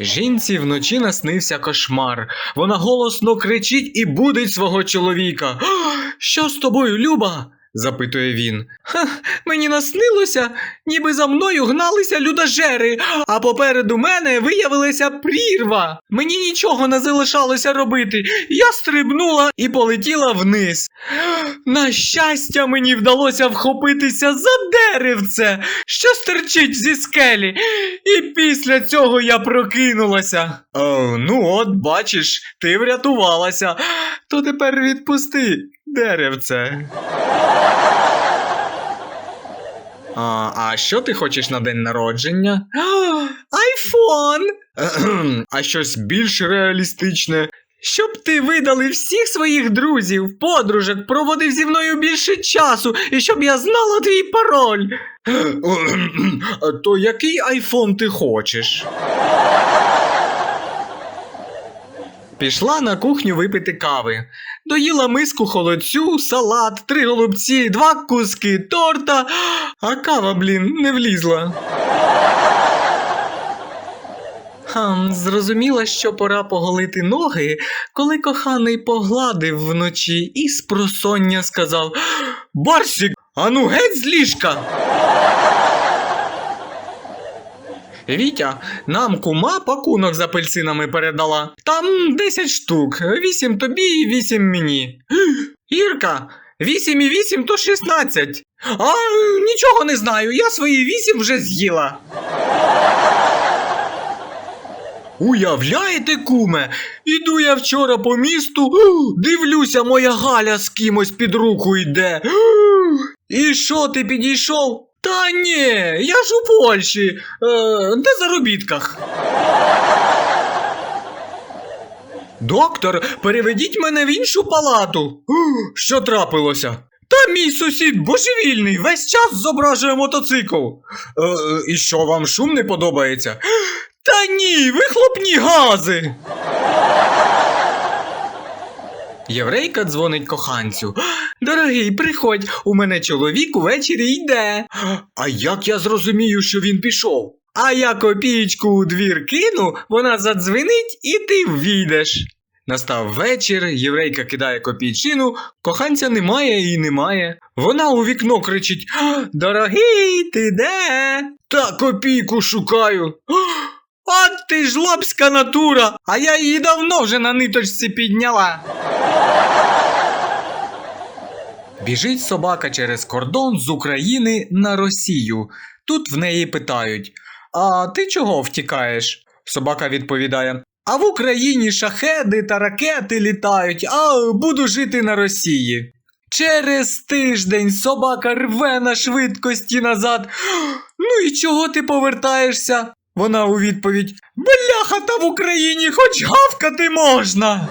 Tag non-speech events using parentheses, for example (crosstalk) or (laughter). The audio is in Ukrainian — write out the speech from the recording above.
Жінці вночі наснився кошмар. Вона голосно кричить і будить свого чоловіка. Що з тобою, Люба? Запитує він. Ха, мені наснилося, ніби за мною гналися людожери, а попереду мене виявилася прірва. Мені нічого не залишалося робити. Я стрибнула і полетіла вниз. На щастя, мені вдалося вхопитися за деревце, що стерчить зі скелі. І після цього я прокинулася. О, ну от, бачиш, ти врятувалася. То тепер відпусти деревце. А, а що ти хочеш на день народження? Айфон! (clears throat) А щось більш реалістичне. Щоб ти видали всіх своїх друзів, подружок, проводив зі мною більше часу, і щоб я знала твій пароль. (clears throat) То який айфон ти хочеш? Пішла на кухню випити кави. Доїла миску холодцю, салат, три голубці, два куски торта, а кава, блін, не влізла. Хм, зрозуміла, що пора поголити ноги, коли коханий погладив вночі і з просоння сказав Барсік, ану геть з ліжка. Вітя, нам кума пакунок з апельсинами передала. Там 10 штук, 8 тобі і 8 мені. Ірка, 8 і 8 то 16. А нічого не знаю, я свої 8 вже з'їла. Уявляєте, куме, іду я вчора по місту, дивлюся, моя Галя з кимось під руку йде. І що ти підійшов? Та ні, я ж у Польщі, е, на заробітках. Доктор, переведіть мене в іншу палату. Що трапилося? Та мій сусід божевільний, весь час зображує мотоцикл. Е, і що вам шум не подобається? Та ні, вихлопні гази. Єврейка дзвонить коханцю. Дорогий, приходь, у мене чоловік увечері йде. А як я зрозумію, що він пішов? А я копієчку у двір кину, вона задзвенить і ти ввійдеш. Настав вечір, єврейка кидає копійчину, коханця немає і немає. Вона у вікно кричить: Дорогий, ти де? Та копійку шукаю. От ти ж лобська натура, а я її давно вже на ниточці підняла. Біжить собака через кордон з України на Росію. Тут в неї питають: А ти чого втікаєш? Собака відповідає: А в Україні шахеди та ракети літають, а буду жити на Росії. Через тиждень собака рве на швидкості назад. Ну і чого ти повертаєшся? Вона у відповідь: Бляха, та в Україні хоч гавкати можна.